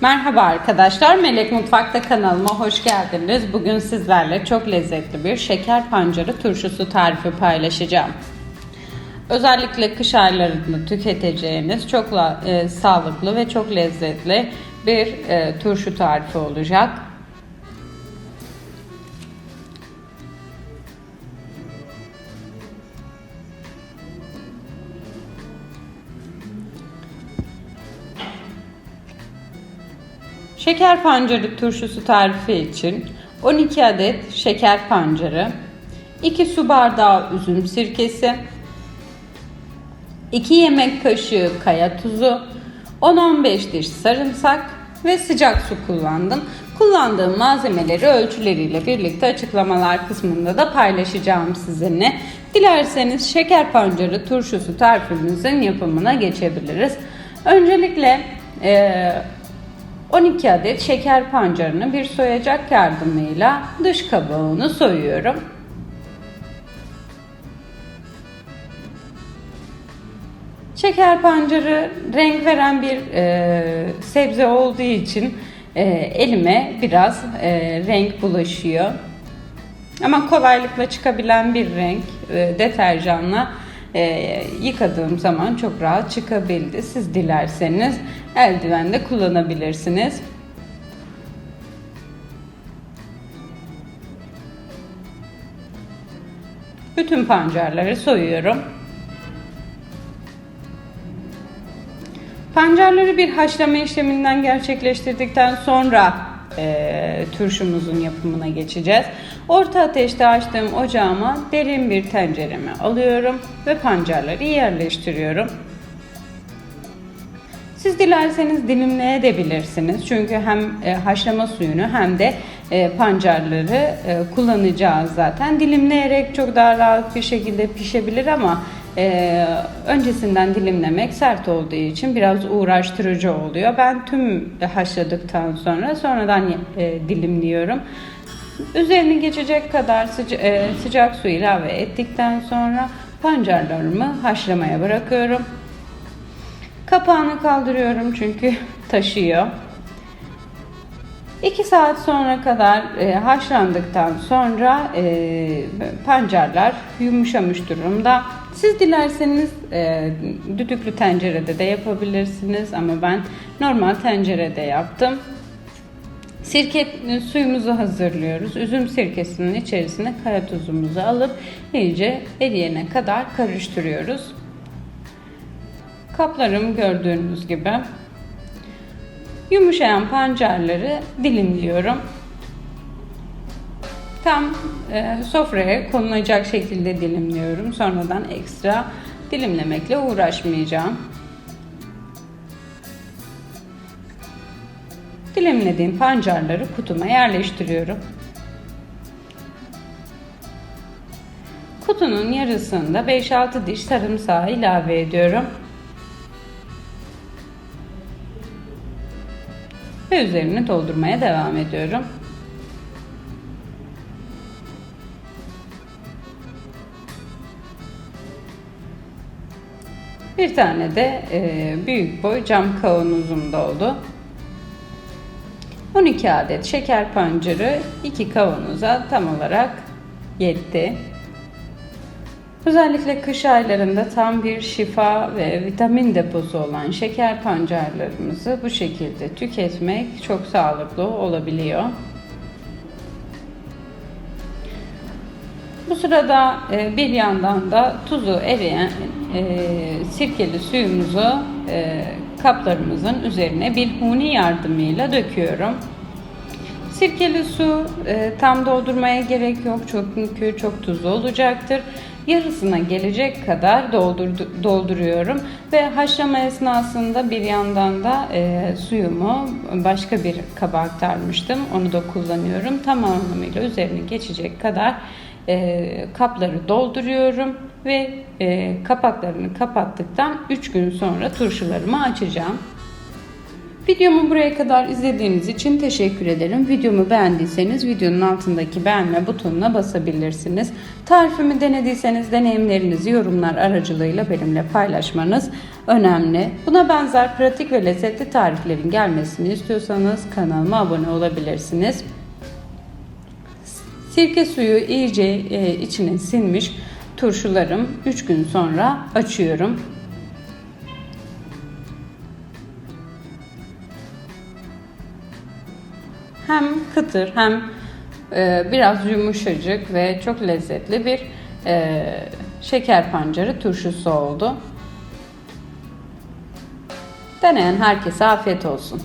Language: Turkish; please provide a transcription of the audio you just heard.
Merhaba arkadaşlar, Melek Mutfak'ta kanalıma hoş geldiniz. Bugün sizlerle çok lezzetli bir şeker pancarı turşusu tarifi paylaşacağım. Özellikle kış aylarında tüketeceğiniz çok e, sağlıklı ve çok lezzetli bir e, turşu tarifi olacak. Şeker pancarı turşusu tarifi için 12 adet şeker pancarı, 2 su bardağı üzüm sirkesi, 2 yemek kaşığı kaya tuzu, 10-15 diş sarımsak ve sıcak su kullandım. Kullandığım malzemeleri ölçüleriyle birlikte açıklamalar kısmında da paylaşacağım sizinle. Dilerseniz şeker pancarı turşusu tarifimizin yapımına geçebiliriz. Öncelikle eee 12 adet şeker pancarını bir soyacak yardımıyla dış kabuğunu soyuyorum. Şeker pancarı renk veren bir e, sebze olduğu için e, elime biraz e, renk bulaşıyor. Ama kolaylıkla çıkabilen bir renk e, deterjanla e, yıkadığım zaman çok rahat çıkabildi. Siz dilerseniz eldiven de kullanabilirsiniz. Bütün pancarları soyuyorum. Pancarları bir haşlama işleminden gerçekleştirdikten sonra e, turşumuzun yapımına geçeceğiz. Orta ateşte açtığım ocağıma derin bir tencereme alıyorum ve pancarları yerleştiriyorum. Siz dilerseniz dilimleyebilirsiniz. Çünkü hem e, haşlama suyunu hem de e, pancarları e, kullanacağız zaten. Dilimleyerek çok daha rahat bir şekilde pişebilir ama öncesinden dilimlemek sert olduğu için biraz uğraştırıcı oluyor. Ben tüm haşladıktan sonra sonradan dilimliyorum. Üzerini geçecek kadar sıca- sıcak su ilave ettikten sonra pancarlarımı haşlamaya bırakıyorum. Kapağını kaldırıyorum çünkü taşıyor. 2 saat sonra kadar e, haşlandıktan sonra e, pancarlar yumuşamış durumda. Siz dilerseniz e, düdüklü tencerede de yapabilirsiniz ama ben normal tencerede yaptım. Sirke suyumuzu hazırlıyoruz. Üzüm sirkesinin içerisine kaya tuzumuzu alıp iyice eriyene kadar karıştırıyoruz. Kaplarım gördüğünüz gibi. Yumuşayan pancarları dilimliyorum. Tam e, sofraya konulacak şekilde dilimliyorum. Sonradan ekstra dilimlemekle uğraşmayacağım. Dilimlediğim pancarları kutuma yerleştiriyorum. Kutunun yarısında 5-6 diş sarımsağı ilave ediyorum. Ve üzerini doldurmaya devam ediyorum. Bir tane de e, büyük boy cam kavanozum doldu. 12 adet şeker pancarı 2 kavanoza tam olarak yetti. Özellikle kış aylarında tam bir şifa ve vitamin deposu olan şeker pancarlarımızı bu şekilde tüketmek çok sağlıklı olabiliyor. Bu sırada e, bir yandan da tuzu eriyen e, sirkeli suyumuzu e, kaplarımızın üzerine bir huni yardımıyla döküyorum. Sirkeli su e, tam doldurmaya gerek yok çünkü çok tuzlu olacaktır. Yarısına gelecek kadar doldur, dolduruyorum ve haşlama esnasında bir yandan da e, suyumu başka bir kaba aktarmıştım. Onu da kullanıyorum. Tam anlamıyla üzerine geçecek kadar e, kapları dolduruyorum ve e, kapaklarını kapattıktan 3 gün sonra turşularımı açacağım. Videomu buraya kadar izlediğiniz için teşekkür ederim. Videomu beğendiyseniz videonun altındaki beğenme butonuna basabilirsiniz. Tarifimi denediyseniz deneyimlerinizi yorumlar aracılığıyla benimle paylaşmanız önemli. Buna benzer pratik ve lezzetli tariflerin gelmesini istiyorsanız kanalıma abone olabilirsiniz. Sirke suyu iyice e, içine sinmiş turşularım 3 gün sonra açıyorum. Hem kıtır hem e, biraz yumuşacık ve çok lezzetli bir e, şeker pancarı turşusu oldu. Deneyen herkese afiyet olsun.